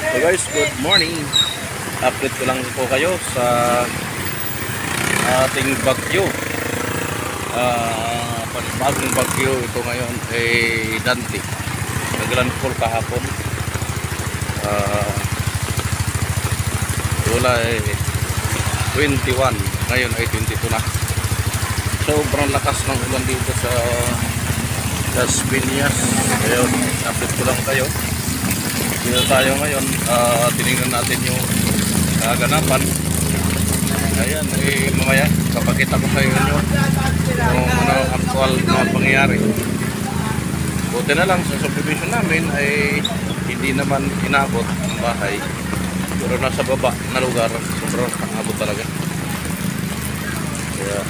So guys, good morning. Update ko lang po kayo sa ating bagyo. Ah, bagong bagyo ito ngayon ay Dante. Naglandfall kahapon. Ah, wala ay 21. Ngayon ay 22 na. Sobrang lakas ng ulan dito sa Las Piñas. Ayun, update ko lang kayo. Dito tayo ngayon, ah, tinignan natin yung kaganapan. Ayan, eh, mamaya, kapakita ko sa inyo kung ano ang actual na pangyayari. Buti na lang sa subdivision namin ay hindi naman inabot ang bahay. Pero nasa baba na lugar, sobrang nakabot talaga. Kaya,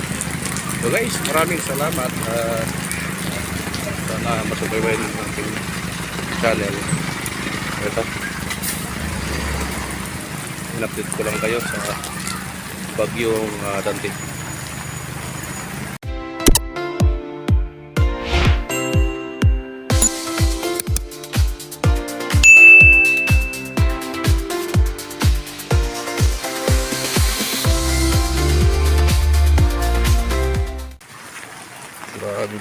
so guys, maraming salamat. at sana masubaybayin ng ating channel. Ito. In-update ko lang kayo sa bagyong uh, Dante. Grabe.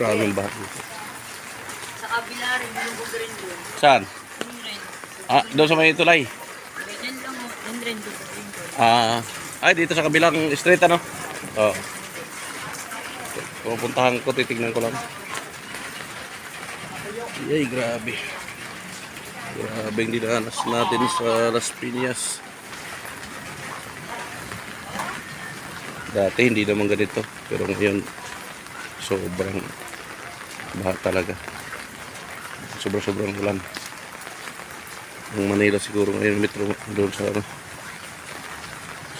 Grabe. Sa kabila rin, malungkot rin doon. Saan? Rin. Ah, doon sa may tulay. Ganyan lang. Yun rin doon. Doon. Ah, ay dito sa kabilang street ano? Oo. Pupuntahan ko, titignan ko lang. Yay, grabe. Grabe ang dinanas natin sa Las Piñas. Dati hindi naman ganito, pero ngayon sobrang baha talaga. Sobrang-sobrang ulan. Ang Manila siguro ngayon metro doon sa ano,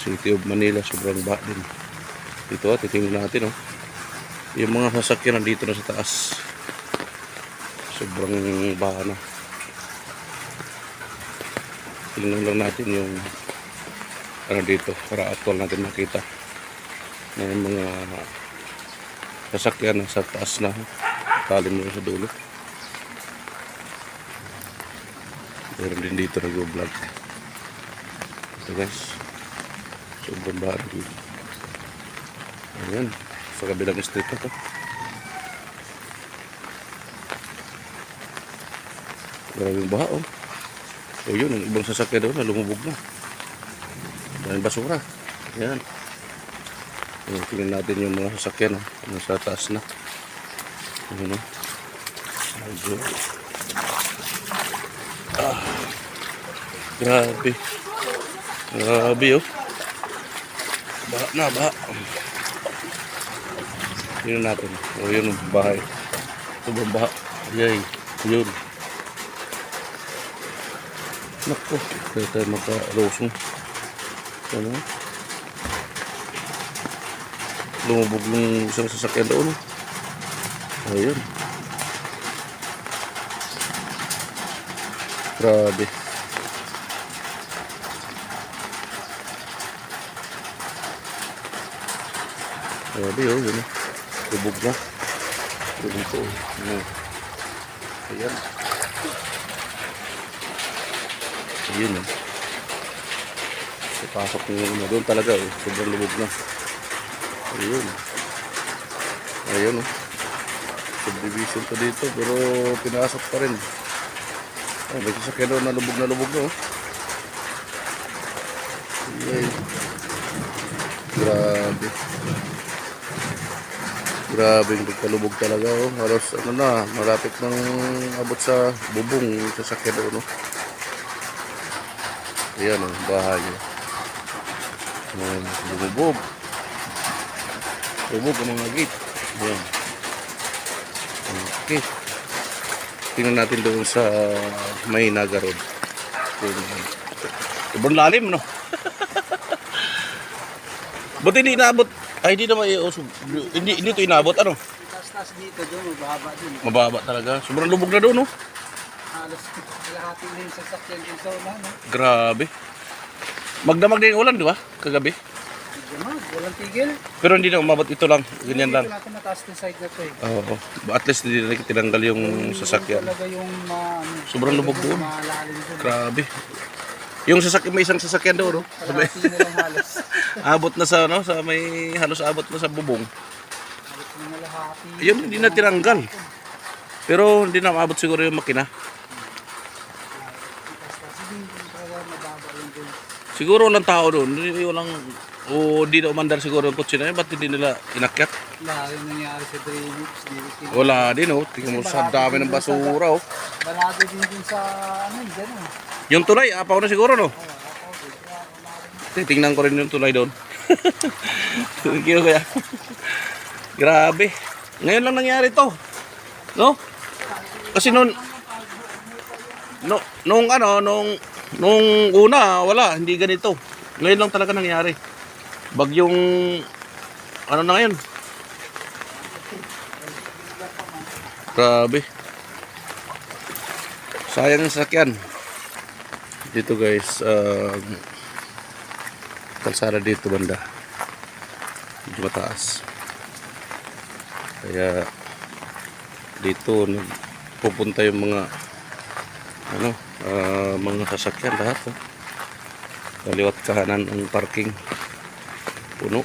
City of Manila, sobrang baha din. Dito ah, titingnan natin oh. Yung mga sasakyan nandito na sa taas. Sobrang baha na. Tingnan lang natin yung ano dito para actual natin makita na yung mga sasakyan nasa taas na talim mo sa dulo. Meron din dito nag-vlog. Ito guys. Sobrang baha na dito. Ayan. Sa kabilang street na to. Maraming baha oh. O yun, ang ibang sasakyan doon na lumubog na. Maraming basura. Ayan. Ayan, tingnan natin yung mga sasakyan oh. Nasa taas na. Ayan oh. Medyo. Ah. Grabe. Grabe oh. Baha na, baha. Tingnan natin. O yun ang bahay. Sobrang baha. Yay. Yun. Naku. Kaya tayo magka-rosong. Ano? Lumubog ng isang sasakyan doon. Ayun. Grabe. Grabe oh, yun oh. Lubog na. Lubog ko. Ano. Ayan. Ayun oh. Pasok yung ano doon talaga oh. Sobrang lubog na. Ayun. Ayun oh. Subdivision to dito pero pinasok pa rin. Ay, may sasakyan doon na lubog na lubog na oh. Yay. Grabe. Grabe yung pagkalubog talaga oh. Halos ano na, malapit nang abot sa bubong sasakyan doon oh. Ayan oh, bahay oh. Ayan, lumubog. Lumubog ang mga gate. Ayan. Okay. Tingnan natin doon sa may Naga Road. Tingnan. Sobrang lalim, no? Buti hindi inaabot. Ay, hindi naman oh, sub- hindi, hindi ito inaabot. Ano? Tas-tas dito doon, mababa din. Mababa talaga. Sobrang lubog na doon, no? Halos kalahati na yung sasakyan dito na, no? Grabe. Magdamag din yung ulan, di ba? Kagabi. Walang tigil. Pero hindi na umabot ito lang. Ganyan lang. Wala akong mataas na side na to eh. Oo. At least hindi na tinanggal yung sasakyan. Talaga yung ma... ano, Sobrang lubog doon. Grabe. Yung sasakyan, may isang sasakyan doon, no? Sa may- Kalahati na lang halos. abot na sa, no? Sa may, halos abot na sa bubong. Halos na nalahati. Yun, hindi na tinanggal. Pero hindi na maabot siguro yung makina. Yung yung. Siguro walang tao doon. Hindi walang, o di na umandar siguro yung kotse na yun. Ba't hindi nila inakyat? Wala yung nangyari sa drainage. Wala din, oh. Tingnan mo sa dami ng basura, oh. Balado din din sa ano, dyan oh. Yung tulay, apaw na siguro, no? Titingnan ko rin yung tulay doon. Thank you, kuya. Grabe. Ngayon lang nangyari to. No? Kasi noon, no, nung ano, nung, nung una, wala, hindi ganito. Ngayon lang talaga nangyari. Bagyong, ano na ngayon? Grabe. Sayang yung sasakyan. Dito guys, um, kalsada dito banda. Medyo mataas. Kaya dito pupunta yung mga ano, ah, mga sasakyan lahat. Oh. Kaliwat kahanan ang parking. Puno.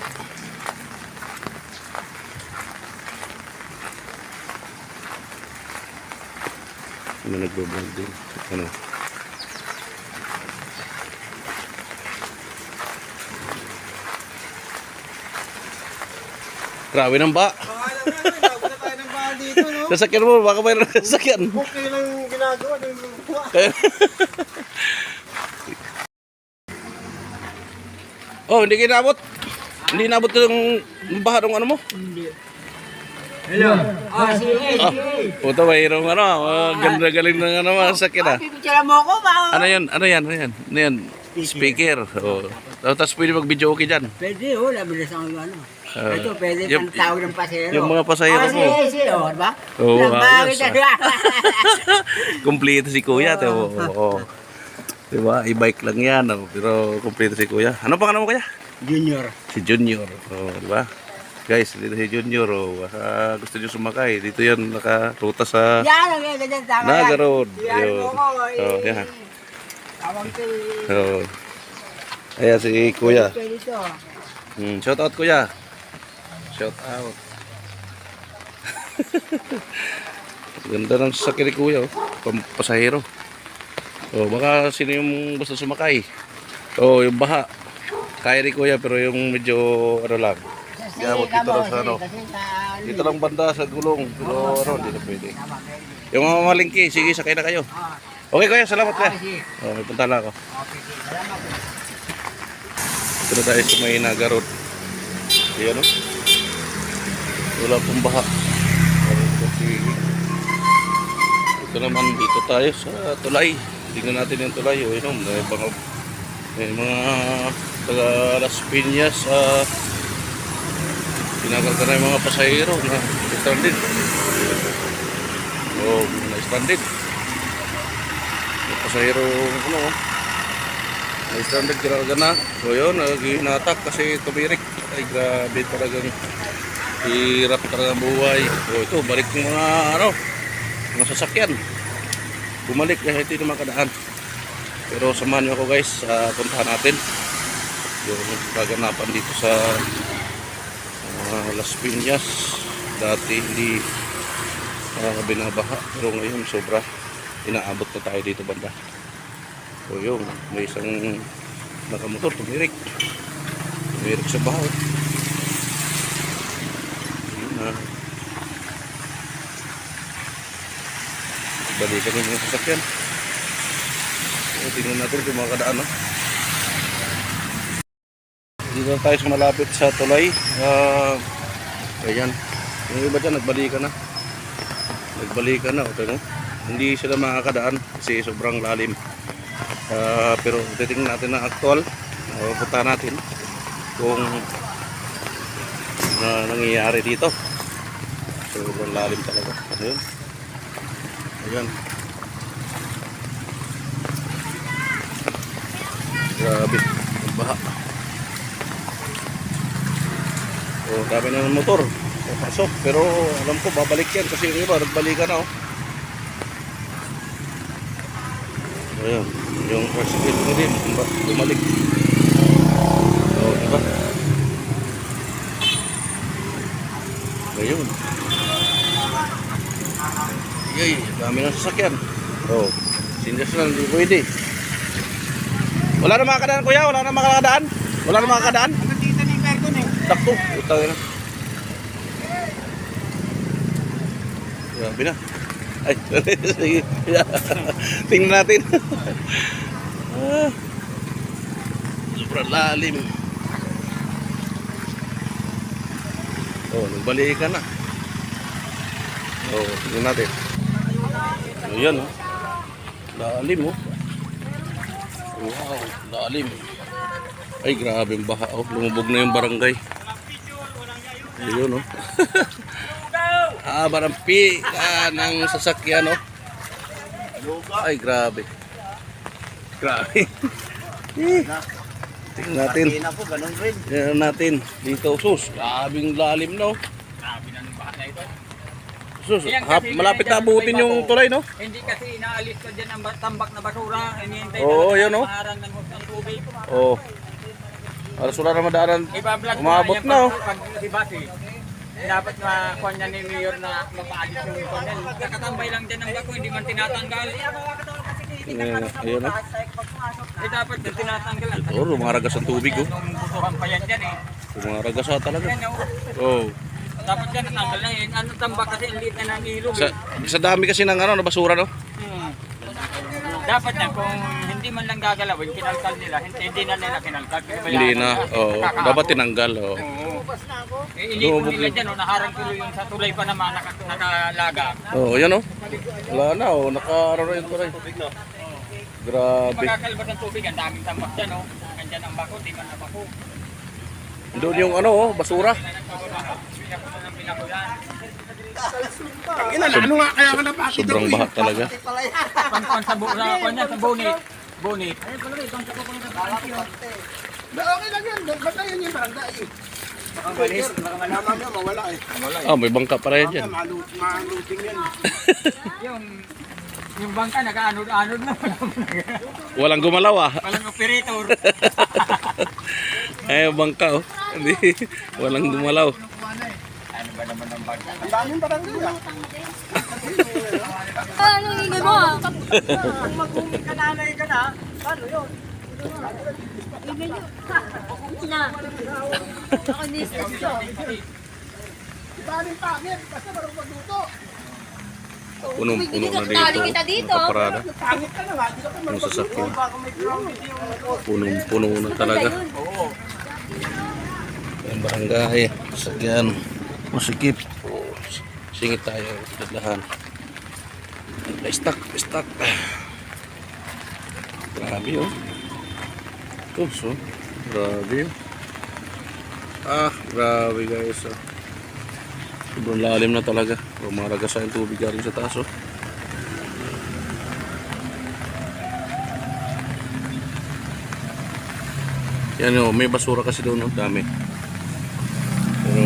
Ano nagbablog din? Ano? Grabe ba? Ng bahan dito, no? Sasakyan mo, baka mayroon ng sasakyan. Okay lang yung ginagawa ng lupa. oh, hindi kinabot. Hindi nabot yung baha ng ano mo. Hello. Ah, si Ah, puto mayroong ano, uh, ganda galing ng ano sasakyan ah. Pipicture mo ko ba? Ano yan? Ano yan? Ano yan? Ano yan? Speaker. Oh. Tapos pwede mag-video okay dyan. Pwede, oh, labilis ang ano. Ah, Ito, pwede yung- pang tawag ng pasero. yung mga pasahero oh, mo. Sige, sige, oh, diba? Oo, Lambari ayos, ah. diba? Kompleto si Kuya. Oo. Oh, Diba? E-bike lang yan. Oh. Pero kompleto si Kuya. Ano pangalan mo Kuya? Junior. Si Junior. Oh, diba? Guys, dito si Junior. Oh. Baka gusto nyo sumakay. Dito yan nakaruta sa Yan, yan, tama yan. Naga Road. Yan Yun. ko, eh. Oh, yan. Tawag kay... Oh. Ayan si Kuya. Pwede to. Hmm, shout out Kuya. Shout out. Ganda ng sasakyan ni Kuya. Oh. Pampasahero. Oh, baka sino yung gusto sumakay. Oh, yung baha. Kaya ni Kuya pero yung medyo ano lang. Kasi, Gamot dito lang sa ano. Dito lang banda sa gulong. Pero ano, hindi na pwede. Yung mga malingki, sige, sakay na kayo. Ah, Okay Kuya, salamat ah, Kuya. sige. Oh, may punta lang ako. Salamat. Ito na tayo sa may nagarot. Ayan o. Wala pong baha. Ito naman dito tayo sa tulay. Tingnan natin yung tulay. O yun o. May mga, may mga taga Las Piñas. Uh, pinakarga na yung mga pasahero na stranded. O, na stranded. Yung pasahero, ano o. May stranded karga na. So yun, naginatak kasi tumirik. Ay grabe talagang hirap talaga buhay. So ito, balik ng mga ano, mga sasakyan. Bumalik kasi hindi na makadaan. Pero samahan niyo ako guys, sa puntahan natin. Yung kaganapan dito sa ah, Las Piñas. Dati hindi uh, binabaha. Pero ngayon sobra. Inaabot na tayo dito banda. So yun, may isang nakamotor, tumirik. Tumirik sa bahaw. Yun na. Balikan yung sasakyan. So, tingnan natin kung makakadaan. No? Dito tayo sa malapit sa tulay. Ah, ayan. Yung iba dyan, nagbalikan na. Nagbalikan na. Okay, no? Hindi sila makakadaan kasi sobrang lalim. Ah, pero titingnan natin na actual. Uh, punta natin kung na nangyayari dito. So, sobrang lalim talaga. Ayun. Ayan. Grabe. Ang baha. Oh, dami na ng motor. Papasok. Pero alam ko, babalik yan kasi yung iba, nagbalikan na oh. Ayan, yung tricycle mo din, bumalik. Oh, diba? Ngayon. Yay, dami ng sasakyan. Oh, sindas lang, hindi pwede. Wala na mga kadaan, kuya? Wala na mga kadaan? Wala na mga kadaan? Ni eh. Takto, utang na. Grabe na. Ay, sige. Tingnan natin. ah, sobrang lalim. Oh, nagbalikan na. Oh, tingnan natin. Ayan, oh. Lalim, oh. Wow, lalim. Ay, grabe yung baha. Oh. Lumubog na yung barangay. Ayun, oh. ah, barampi ah, ng sasakyan, oh. Ay, grabe. Grabe. Eh, Tingnan natin. Tingnan natin. Dito, sus. Grabing lalim, no? Grabe na ng baha na ito. Sus, hap, malapit na abutin yung tulay, no? Hindi kasi inaalis ko dyan ang ba- tambak na basura. Hinihintay Oo, na yan, oh. maharang ng ng tubig. Oh. Alas wala na madaanan. Ibablog ko Umabot yan na, oh. pag, pag si Basi. Dapat na kuha niya ni Mayor na mapaalis yung tunnel. Nakatambay lang dyan ang bako, hindi man tinatanggal. Ayan, ayun, oh. Eh dapat na tinatanggal. Ito, rumaragas ang tubig, oh. Nung butuhan pa yan dyan eh. Rumaragas ah, talaga. Yan oh. Oh. Dapat yan natanggal na yun. Ano tambak kasi ang liit na ilog. Sa, eh. sa dami kasi ng ano, basura, no? Hmm. Dapat na kung hindi man lang gagalawin, kinalkal nila, hindi, hindi na nila kinalkal. Hindi na. Oo. Nakakaabot. Dapat tinanggal, oh. Oo. Eh, ilipon nila dyan, oh, naharang tuloy yung sa tulay pa naman, naka, nakalaga. Oh, yan, oh. Wala na, oh. Nakaroon yung tulay. Grabe. Pagkakalbas ng tubig, ang daming tambak dyan, oh. Andyan ang bako, di man na bako. Doon yung ano, oh, basura. Na. Ina, ano nga kaya ka napati Sobrang baha talaga. Pan-pan sa buo, sa pan yan, sa bonit. Bonit. Okay lang yan. Ba't na yun yung barangay eh? Baka malis, baka malaman nyo, mawala eh. Ah, may bangka pa rin dyan. Malu- Maluting yan. Yung, yung bangka, nag-anod-anod na. Walang gumalaw, ah. Walang operator. Ay, bangka, oh. Hindi. Walang gumalaw. Naman ang bangka? Ang daming barangay ah. Ano ingin mo ah? Kung mag-umig ka nanay ka na, paano yun? Na. Ako ni Sasyo. Daming pangit, basta marunong magluto. Punong-puno na dito. kita dito. Nakaparada. Pangit ka na nga, di ka pa marunong Yung sasakyan. Punong-puno na talaga. Oo. Yung barangay. Sakyan. Masikip. Oh, Singit tayo. Dadlahan. Na-stuck. Stuck. Grabe, oh. Ito, so. Grabe, oh. Ah, grabe guys, oh. Sobrang lalim na talaga. Rumaragas sa yung tubig galing sa taas, oh. Yan oh, may basura kasi doon, oh, dami. Pero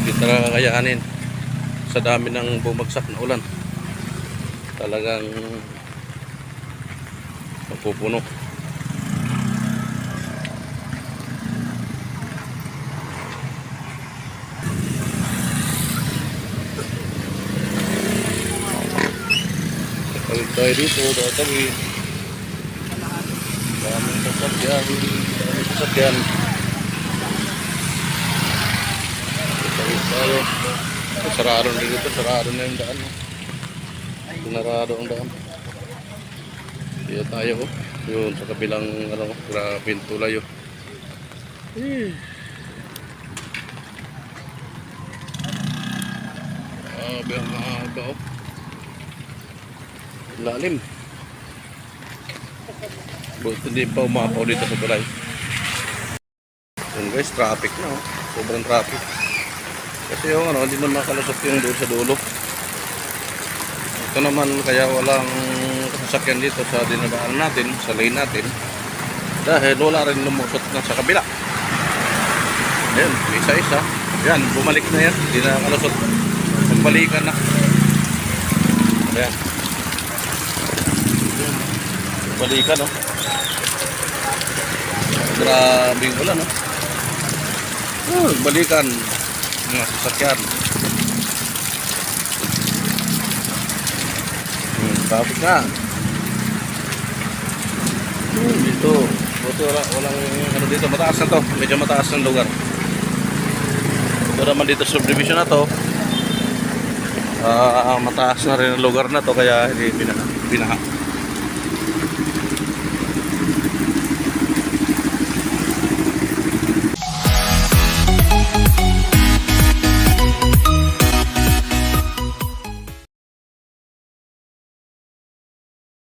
hindi talaga kakayanin sa dami ng bumagsak na ulan. Talagang mapupuno. Pag tayo dito, tatawid. Daming sasakyan. Daming sasakyan. Ito, sarado na dito. Sarado na yung daan. oh. Sinarado ang daan. Dito tayo. Oh. Yun, sa kabilang ano, grabe yung tulay. Oh. Eh. Grabe ang. Oh. Lalim. Buti hindi pa umapaw dito sa tulay. Yun guys, traffic na oh. Sobrang traffic. Kasi yung ano, hindi man makalusot yung doon sa dulo. Ito naman kaya walang sasakyan dito sa dinadaan natin, sa lane natin. Dahil wala rin lumusot na sa kabila. Ayan, isa-isa. Yan, bumalik na yan. Hindi na kalusot. Nagbalikan na. Ayan. Balikan, no? Grabe yung ulan, no? Oh, balikan. Mga sasakyan. Hmm, traffic na. Hmm, dito. Buti wala, walang ano dito. Mataas na to. Medyo mataas ng lugar. Ito naman dito subdivision na to. Ah, mataas na rin ang lugar na to kaya hindi binaha. binaha.